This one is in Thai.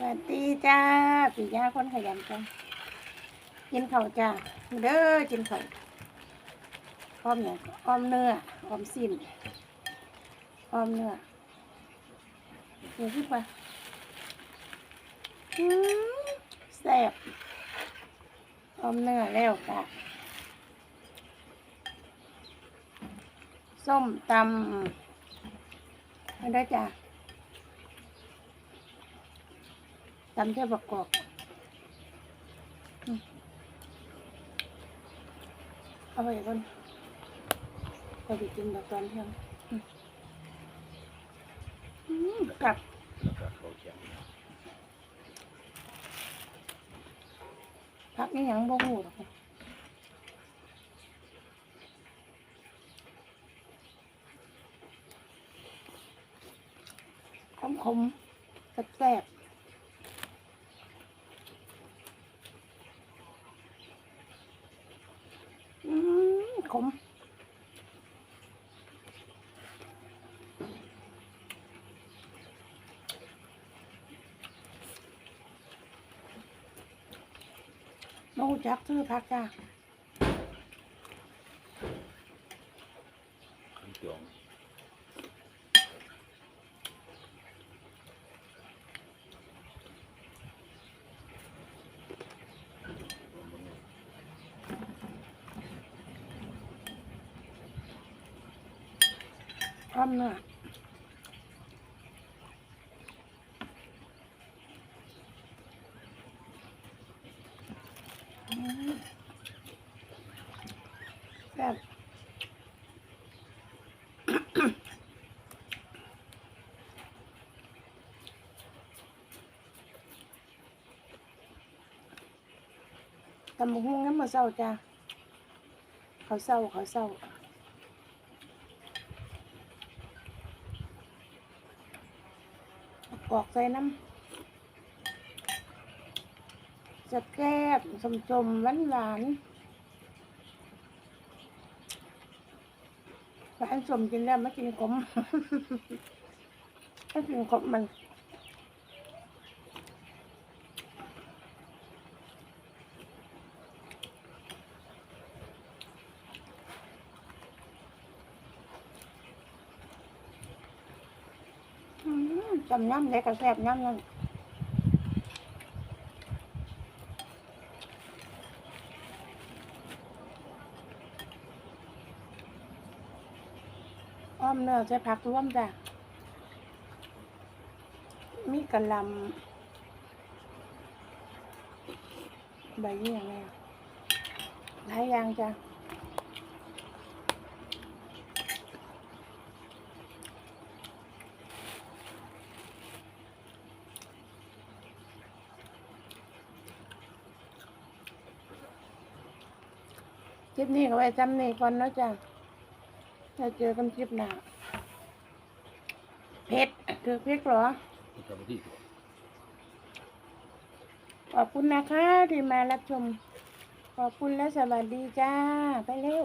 สวัสดีจ้าปียาคนขยันจ้ากินข้าวจ้าเด้อกินข้าวอ้อมเนี่ยอ้อมเนื้ออ้อมสิ้นอ้อมเนื้อเดี๋ยวขึ้นไปอืมแซ่บอ้อมเนื้อแล้วจ้ะส้มตำอันได้จ้ะ ตำแค่ประกอบเอาไปก่อนเราไปกินแบบตอนเที่ยงกับแล้วก็เขาเขียนพักนี่ยังบ่หูหรอกขมขมแซ่บๆอืม ขมมาหูจักซื้อพักจ้าขันจอง อ้อมเนื้ออืมแซ่บตำบักหุ่งน้ำมาเศร้าจ้าเขาวเศร้าเขาวเศร้า กอกใส่น้ำจะแก้บสมสมหวานหวานหวานสมกินแล้วไม่กินขมไม่กินขมมันอืม จำน้ำเล็กก็แซ่บน้ำนั่นอ้อมเนื้อใช้ผักร่วมจ้ะมีกระลำใบนี้ยังไงอะหลายอย่างจ้ะ ลิปนี้ก็ไว้จำนี่ก่อนเนาะจ้ะจะเจอกันคลิปหน้าเผ็ดถือพริกเหรอที่ทำที่ขอบคุณนะคะที่มารับชม ขอบคุณและสวัสดีจ้า ไปเร็ว